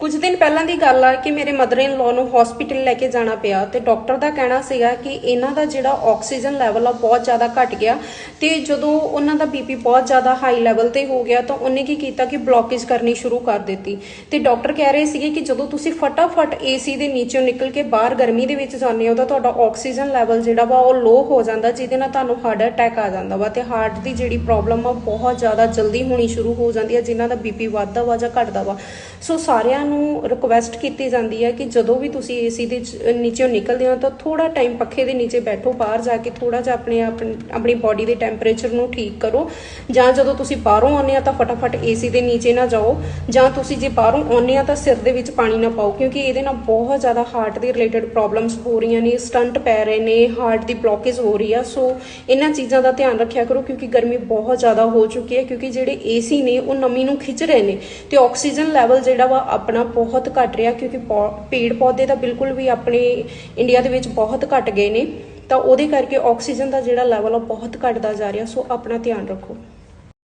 ਕੁਝ ਦਿਨ ਪਹਿਲਾਂ ਦੀ ਗੱਲ ਆ ਕਿ ਮੇਰੇ ਮਦਰ ਇਨ ਲਾਅ ਨੂੰ ਹਸਪੀਟਲ ਲੈ ਕੇ ਜਾਣਾ ਪਿਆ ਤੇ ਡਾਕਟਰ ਦਾ ਕਹਿਣਾ ਸੀਗਾ ਕਿ ਇਹਨਾਂ ਦਾ ਜਿਹੜਾ ਆਕਸੀਜਨ ਲੈਵਲ ਆ ਬਹੁਤ ਜ਼ਿਆਦਾ ਘਟ ਗਿਆ ਤੇ ਜਦੋਂ ਉਹਨਾਂ ਦਾ ਬੀਪੀ ਬਹੁਤ ਜ਼ਿਆਦਾ ਹਾਈ ਲੈਵਲ ਤੇ ਹੋ ਗਿਆ ਤਾਂ ਉਹਨੇ ਕੀ ਕੀਤਾ ਕਿ ਬਲੌਕੇਜ ਕਰਨੀ ਸ਼ੁਰੂ ਕਰ ਦਿੱਤੀ ਤੇ ਡਾਕਟਰ ਕਹਿ ਰਹੇ ਸੀਗੇ ਕਿ ਜਦੋਂ ਤੁਸੀਂ ਫਟਾਫਟ ਏਸੀ ਦੇ ਨੀਚੋਂ ਨਿਕਲ ਕੇ ਬਾਹਰ ਗਰਮੀ ਦੇ ਵਿੱਚ ਜਾਂਦੇ ਹੋ ਤਾਂ ਤੁਹਾਡਾ ਆਕਸੀਜਨ ਲੈਵਲ ਜਿਹੜਾ ਵਾ ਉਹ ਲੋ ਹੋ ਜਾਂਦਾ ਜਿਹਦੇ ਨਾਲ ਤੁਹਾਨੂੰ ਹਾਰਟ ਅਟੈਕ ਆ ਜਾਂਦਾ ਵਾ ਤੇ ਹਾਰਟ ਦੀ ਜਿਹੜੀ ਪ੍ਰੋਬਲਮ ਆ ਬਹੁਤ ਜ਼ਿਆਦਾ ਜਲਦੀ ਹੋਣੀ ਸ਼ੁਰੂ ਹੋ ਜਾਂਦੀ ਹੈ ਜਿਨ੍ਹਾਂ ਦਾ ਬੀਪੀ ਵੱਧਦਾ ਵਾ ਜਾਂ ਘਟਦਾ ਵਾ। ਸੋ ਸਾਰਿਆਂ ਨੂੰ ਰਿਕੁਐਸਟ ਕੀਤੀ ਜਾਂਦੀ ਹੈ ਕਿ ਜਦੋਂ ਵੀ ਤੁਸੀਂ ਏਸੀ ਦੇ ਚ- ਨੀਚੇੋਂ ਨਿਕਲਦੇ ਹੋ ਤਾਂ ਥੋੜਾ ਟਾਈਮ ਪੱਖੇ ਦੇ ਨੀਚੇ ਬੈਠੋ, ਬਾਹਰ ਜਾ ਕੇ ਥੋੜਾ ਜਿਹਾ ਆਪਣੇ ਆਪਣੀ ਆਪਣੀ ਬਾਡੀ ਦੇ ਟੈਂਪਰੇਚਰ ਨੂੰ ਠੀਕ ਕਰੋ। ਜਾਂ ਜਦੋਂ ਤੁਸੀਂ ਬਾਹਰੋਂ ਆਉਂਦੇ ਆ ਤਾਂ ਫਟਾਫਟ ਏਸੀ ਦੇ ਨੀਚੇ ਨਾ ਜਾਓ। ਜਾਂ ਤੁਸੀਂ ਜੇ ਬਾਹਰੋਂ ਆਉਂਦੇ ਆ ਤਾਂ ਸਿਰ ਦੇ ਵਿੱਚ ਪਾਣੀ ਨਾ ਪਾਓ, ਕਿਉਂਕਿ ਇਹਦੇ ਨਾਲ ਬਹੁਤ ਜ਼ਿਆਦਾ ਹਾਰਟ ਦੇ ਰਿਲੇਟਡ ਪ੍ਰੋਬਲਮਸ ਹੋ ਰਹੀਆਂ ਨੇ ਸਟੰਟ ਪੈ ਰਹੇ ਨੇ ਹਾਰਟ ਦੀ ਬਲੌਕੇਜ ਹੋ ਰਹੀ ਆ। ਸੋ ਇਹਨਾਂ ਚੀਜ਼ਾਂ ਦਾ ਧਿਆਨ ਰੱਖਿਆ ਕਰੋ, ਕਿਉਂਕਿ ਗਰਮੀ ਬਹੁਤ ਜ਼ਿਆਦਾ ਹੋ ਚੁੱਕੀ ਹੈ, ਕਿਉਂਕਿ ਜਿਹੜੇ ਏਸੀ ਨੇ ਉਹ ਨਮੀ ਨੂੰ ਖਿੱਚ ਰਹੇ ਨੇ। ਤੇ ਆਕਸੀਜਨ ਲੈਵਲ ਜਿਹੜਾ ਵਾ ਆਪਣਾ ਬਹੁਤ ਘਟ ਰਿਹਾ ਕਿਉਂਕਿ ਪੇੜ ਪੌਦੇ ਤਾਂ ਬਿਲਕੁਲ ਵੀ ਆਪਣੇ ਇੰਡੀਆ ਦੇ ਵਿੱਚ ਬਹੁਤ ਘਟ ਗਏ ਨੇ। ਤਾਂ ਉਹਦੇ ਕਰਕੇ ਆਕਸੀਜਨ ਦਾ ਜਿਹੜਾ ਲੈਵਲ ਆ ਬਹੁਤ ਘਟਦਾ ਜਾ ਰਿਹਾ, ਸੋ ਆਪਣਾ ਧਿਆਨ ਰੱਖੋ।